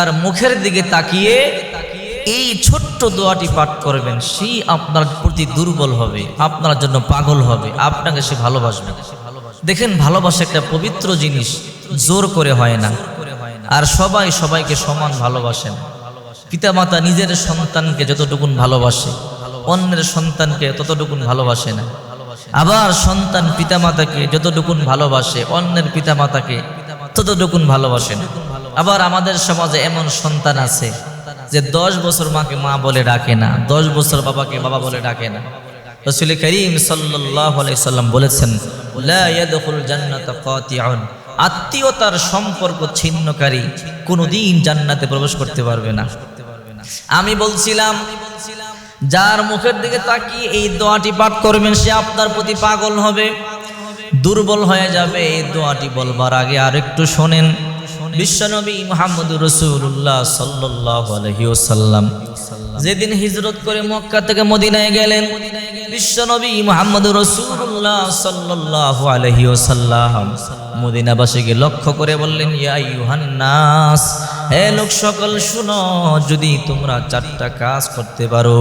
তার মুখের দিকে তাকিয়ে এই ছোট্ট দোয়াটি পাঠ করবেন সেই আপনার প্রতি দুর্বল হবে, আপনার জন্য পাগল হবে, আপনাকে সে ভালোবাসবে। দেখেন, ভালোবাসা একটা পবিত্র জিনিস, জোর করে হয় না। আর সবাই সবাইকে সমান ভালোবাসেন। পিতামাতা নিজের সন্তানকে যতটুকুন ভালোবাসে, অন্যের সন্তানকে ততটুকুন ভালোবাসে না। আবার সন্তান পিতামাতাকে যতটুকুন ভালোবাসে, অন্যের পিতামাতাকে ততটুকুন ভালোবাসে না। আবার আমাদের সমাজে এমন সন্তান আছে যে দশ বছর মাকে মা বলে ডাকে না, দশ বছর বাবাকে বাবা বলে ডাকে না। রসুল করিম সাল্লাম বলেছেন আত্মীয়তার সম্পর্ক ছিন্নকারী কোনোদিন জান্নাতে প্রবেশ করতে পারবে না। আমি বলছিলাম, যার মুখের দিকে তাকিয়ে এই দোয়াটি পাঠ করবেন, সে আপনার প্রতি পাগল হবে। দুর্বল হয়ে যাবে এই দোয়াটি বলবার আগে আরেকটু শোনেন। বিশ্বনবী মোহাম্মদ রসুল্লাহ সাল্লাম যেদিন হিজরত করে মক্কা থেকে মদিনায় গেলেন, বিশ্বনবী মোহাম্মদ রসুল্লাহ সাল্লাহ আলহিউসাল্লাম মদিনাবাসীকে লক্ষ্য করে বললেন, ইয়া ইউহান্নাস হে লোক সকল, শুনো, যদি তোমরা চারটা কাজ করতে পারো,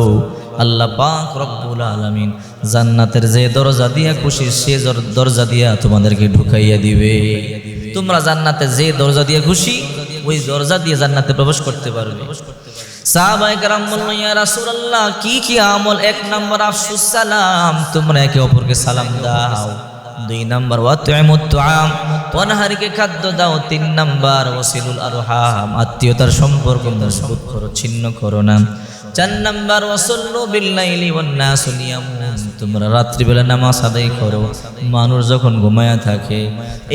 আল্লাহ পাক রব্বুল আলামিন জান্নাতের যে দরজা দিয়া খুশি, সে দরজা দিয়া তোমাদেরকে ঢুকাইয়া দিবে। তোমরা জান্নাতে যে দরজা দিয়ে খুশি, ওই দরজা দিয়ে জান্নাতে প্রবেশ করতে রাসূলুল্লাহ, কি কি আমল? এক নম্বর, আফসুস সালাম, তোমরা একে অপরকে সালাম দাও। দুই নাম্বার তুআম, অনাহারিকে খাদ্য দাও। তিন নাম্বার, ওয়াসিলুল আরহাম, আত্মীয়তার সম্পর্ক মজবুত করো, ছিন্ন করো না। চার নাম্বার, ওয়াসাল্লু বিল্লাইলি ওয়ান নাসু নিয়ামুন, তোমরা রাত্রিবেলা নামাজ আদায় করো। মানুষ যখন ঘুমায়া থাকে,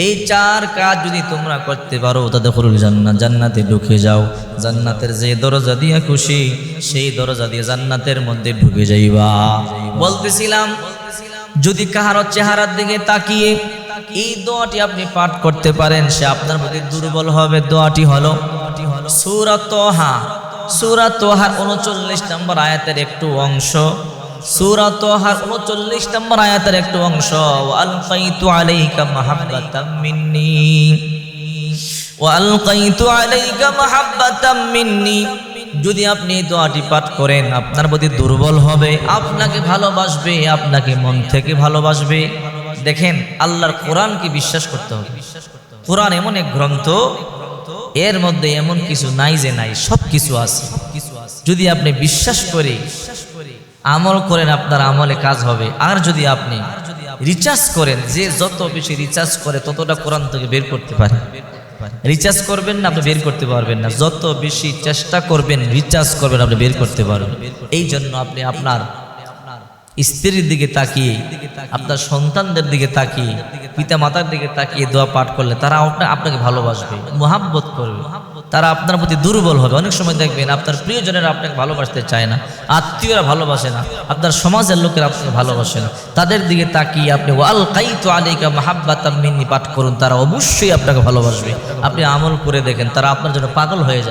এই চার কাজ যদি তোমরা করতে পারো, তাদের করুল জান্নাত, জান্নাতে ঢুকে যাও। জান্নাতের যে দরজা দিয়ে খুশি, সেই দরজা দিয়ে জান্নাতের মধ্যে ঢুকে যাইবা। বলতেছিলাম যদি কাহারো চেহারার দিকে তাকিয়ে এই দোয়াটি আপনি পাঠ করতে পারেন, সে আপনার প্রতি দুর্বল হবে। দোয়াটি হলো সুরাত তোহা। সুরাত তোহার উনচল্লিশ নম্বর আয়াতের একটু অংশ। সুরাত তোহার উনচল্লিশ নম্বর আয়াতের একটু অংশ। আলকাইতু আলাইকা মাহাব্বাতাম মিন্নি। আলাইকা মাহাব্বাতাম মিন্নি। যদি আপনি দোয়াটি পাঠ করেন, আপনার প্রতি দুর্বল হবে, আপনাকে ভালোবাসবে, আপনাকে মন থেকে ভালোবাসবে। দেখেন, আল্লাহর কোরআনকে বিশ্বাস করতে হবে। কোরআন এমন এক গ্রন্থ, এর মধ্যে এমন কিছু নাই যে নাই, সব কিছু আছে। যদি আপনি বিশ্বাস করে, আমল করেন, আপনার আমলে কাজ হবে। আর যদি আপনি রিচার্জ করেন, যে যত বেশি রিচার্জ করে, ততটা কোরআন থেকে বের করতে পারে রিচার্জ করবেন না, আপনি বের করতে পারবেন না। যত বেশি চেষ্টা করবেন রিচার্জ করবেন, আপনি বের করতে পারবেন। এই জন্য আপনি আপনার স্ত্রীর দিকে তাকিয়ে, আপনার সন্তানদের দিকে তাকিয়ে পিতা মাতার দিকে তাকিয়ে দোয়া পাঠ করলে তারা আপনাকে ভালোবাসবে, মোহাব্বত করবে। তারা আপনার প্রতি দুর্বল হবে। অনেক সময় দেখবেন আপনার প্রিয়জনেরা আপনাকে ভালোবাসতে চায় না, আত্মীয়রা ভালোবাসে না, আপনার সমাজের লোকেরা আপনাকে ভালোবাসে না। তাদের দিকে তাকিয়ে আপনি, ওয়াল কাইতো আলিকা মাহাব্বাতাম মিন্নি, পাঠ করুন, তারা অবশ্যই আপনাকে ভালোবাসবে। আপনি আমল করে দেখেন, তারা আপনার জন্য পাগল হয়ে যাবে।